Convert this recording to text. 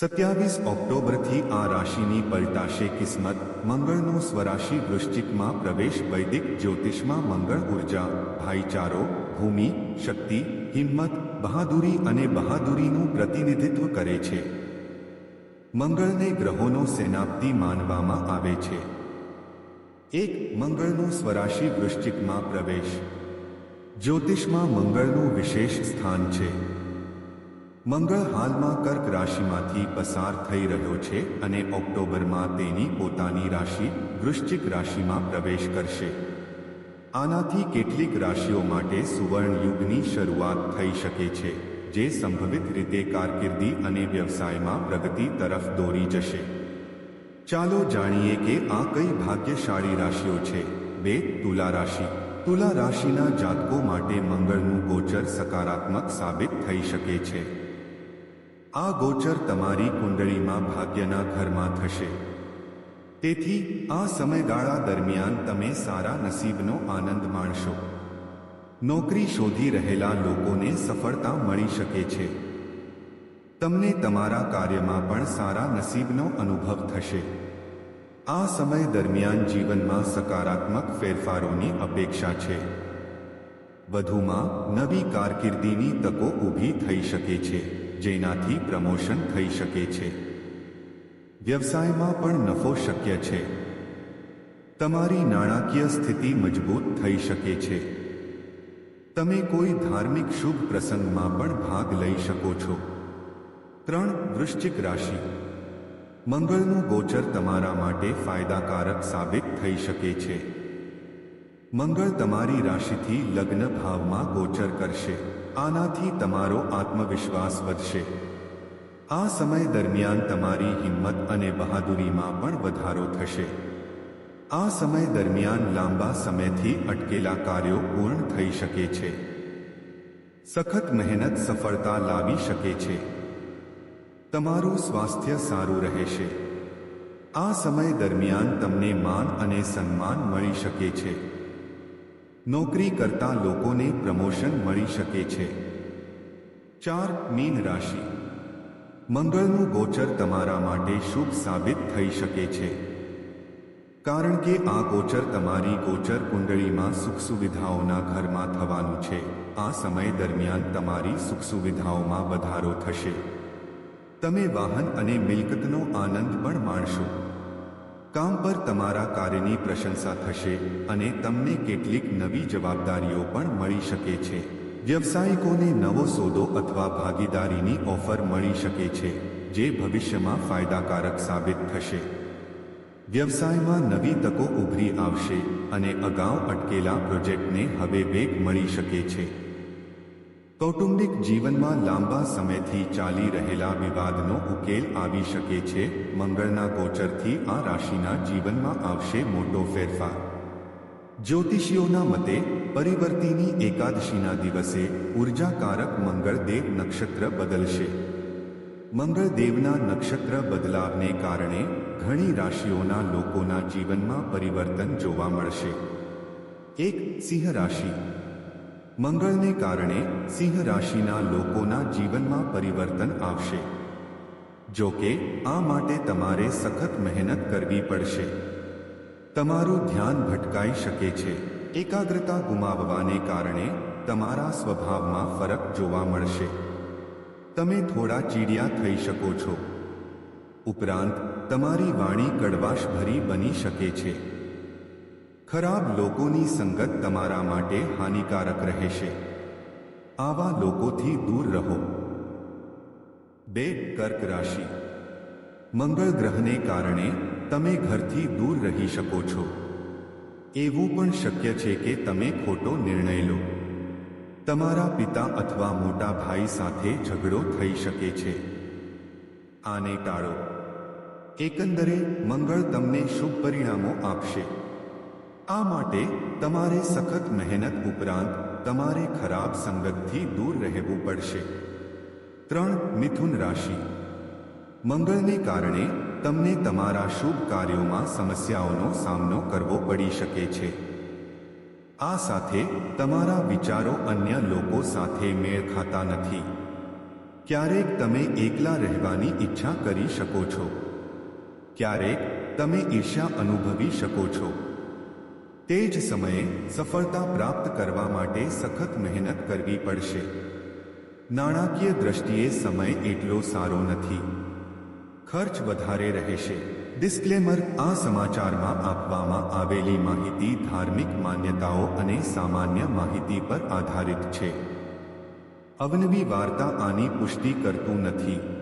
સત્યાવીસ ઓક્ટોબરથી આ રાશિની પલટાશે કિસ્મત. મંગળનો સ્વરાશિ વૃશ્ચિકમાં પ્રવેશ, વૈદિક જ્યોતિષમાં મંગળ ઊર્જા, ભાઈચારો, ભૂમિ, શક્તિ, હિંમત, બહાદુરી અને બહાદુરીનું પ્રતિનિધિત્વ કરે છે. મંગળને ગ્રહોનો સેનાપતિ માનવામાં આવે છે. એક, મંગળનો સ્વરાશિ વૃશ્ચિકમાં પ્રવેશ. જ્યોતિષમાં મંગળનું વિશેષ સ્થાન છે. મંગળ હાલમાં કર્ક રાશિમાંથી પસાર થઈ રહ્યો છે અને ઓક્ટોબરમાં તેની પોતાની રાશિ વૃશ્ચિક રાશિમાં પ્રવેશ કરશે. આનાથી કેટલીક રાશિઓ માટે સુવર્ણ યુગની શરૂઆત થઈ શકે છે, જે સંભવિત રીતે કારકિર્દી અને વ્યવસાયમાં પ્રગતિ તરફ દોરી જશે. ચાલો જાણીએ કે આ કઈ ભાગ્યશાળી રાશિઓ છે. બે, તુલા રાશિ. તુલા રાશિના જાતકો માટે મંગળનું ગોચર સકારાત્મક સાબિત થઈ શકે છે. આ ગોચર તમારી કુંડળીમાં ભાગ્યના ઘરમાં થશે. તેથી આ સમયગાળા દરમિયાન તમે સારા નસીબનો આનંદ માણશો. નોકરી શોધી રહેલા લોકોને સફળતા મળી શકે છે. તમને તમારા કાર્યમાં પણ સારા નસીબનો અનુભવ થશે. આ સમય દરમિયાન જીવનમાં સકારાત્મક ફેરફારોની અપેક્ષા છે. વધુમાં નવી કારકિર્દીની તકો ઊભી થઈ શકે છે. જેનાથી પ્રમોશન થઈ શકે છે. વ્યવસાયમાં પણ નફો શક્ય છે. તમારી નાણાકીય સ્થિતિ મજબૂત થઈ શકે છે. તમે કોઈ ધાર્મિક શુભ પ્રસંગમાં પણ ભાગ લઈ શકો છો. ત્રણ, વૃશ્ચિક રાશિ. મંગળનું ગોચર તમારા માટે ફાયદાકારક સાબિત થઈ શકે છે. મંગળ તમારી રાશિથી લગ્ન ભાવમાં ગોચર કરશે. આનાથી તમારો આત્મવિશ્વાસ વધશે. આ સમય દરમિયાન તમારી હિંમત અને બહાદુરીમાં પણ વધારો થશે. આ સમય દરમિયાન લાંબા સમયથી અટકેલા કાર્યો પૂર્ણ થઈ શકે છે. સખત મહેનત સફળતા લાવી શકે છે. તમારું સ્વાસ્થ્ય સારું રહેશે. આ સમય દરમિયાન તમને માન અને સન્માન મળી શકે છે. નોકરી કરતા લોકોને પ્રમોશન મળી શકે છે. ચાર મીન રાશિ. મંગળનું ગોચર તમારા માટે શુભ સાબિત થઈ શકે છે. કારણ કે આ ગોચર તમારી ગોચર કુંડળીમાં સુખ સુવિધાઓના ઘરમાં થવાનું છે. આ સમય દરમિયાન તમારી સુખ સુવિધાઓમાં વધારો થશે. તમે વાહન અને મિલકતનો આનંદ પણ માણશો. કામ પર તમારા કાર્યની પ્રશંસા થશે અને તમને કેટલીક નવી જવાબદારીઓ પણ મળી શકે છે. વ્યવસાયિકોને નવો સોદો અથવા ભાગીદારીની ઓફર મળી શકે છે, જે ભવિષ્યમાં ફાયદાકારક સાબિત થશે. વ્યવસાયમાં નવી તકો ઉભરી આવશે અને અગાઉ અટકેલા પ્રોજેક્ટને હવે વેગ મળી શકે છે. કૌટુંબિક જીવનમાં લાંબા સમયથી ચાલી રહેલા વિવાદનો ઉકેલ આવી શકે છે. મંગળના ગોચરથી આ રાશિના જીવનમાં આવશે મોટો ફેરફાર. જ્યોતિષીઓના મતે, પરિવર્તિની એકાદશીના દિવસે ઉર્જાકારક મંગળદેવ નક્ષત્ર બદલશે. મંગળદેવના નક્ષત્ર બદલાવને કારણે ઘણી રાશિઓના લોકોના જીવનમાં પરિવર્તન જોવા મળશે. એક સિંહ રાશિ. મંગળને કારણે સિંહ રાશિના લોકોના જીવનમાં પરિવર્તન આવશે. જો કે, આ માટે તમારે સખત મહેનત કરવી પડશે. તમારું ધ્યાન ભટકાઈ શકે છે. એકાગ્રતા ગુમાવવાને કારણે તમારા સ્વભાવમાં ફરક જોવા મળશે. તમે થોડા ચીડિયા થઈ શકો છો. ઉપરાંત, તમારી વાણી કડવાશભરી બની શકે છે. ખરાબ લોકોની સંગત તમારા માટે હાનિકારક રહેશે. આવા લોકોથી દૂર રહો. બે કર્ક રાશિ. મંગળ ગ્રહને કારણે તમે ઘરથી દૂર રહી શકો છો. એવું પણ શક્ય છે કે તમે ખોટો નિર્ણય લો. તમારા પિતા અથવા મોટા ભાઈ સાથે ઝઘડો થઈ શકે છે. આને ટાળો. એકંદરે મંગળ તમને શુભ પરિણામો આપશે. આ માટે તમારે સખત મહેનત ઉપરાંત તમારે ખરાબ સંગતથી દૂર રહેવું પડશે. ત્રણ મિથુન રાશિ. મંગળને કારણે તમને તમારા શુભ કાર્યોમાં સમસ્યાઓનો સામનો કરવો પડી શકે છે. આ સાથે તમારા વિચારો અન્ય લોકો સાથે મેળ ખાતા નથી. ક્યારેક તમે એકલા રહેવાની ઈચ્છા કરી શકો છો. ક્યારેક તમે ઈર્ષ્યા અનુભવી શકો છો. તે જ સમયે સફળતા પ્રાપ્ત કરવા માટે સખત મહેનત કરવી પડશે. નાણાકીય દ્રષ્ટિએ સમય એટલો સારો નથી. ખર્ચ વધારે રહેશે. ડિસ્ક્લેમર આ સમાચારમાં આપવામાં આવેલી માહિતી ધાર્મિક માન્યતાઓ અને સામાન્ય માહિતી પર આધારિત છે. અવનવી વાર્તા આની પુષ્ટિ કરતું નથી.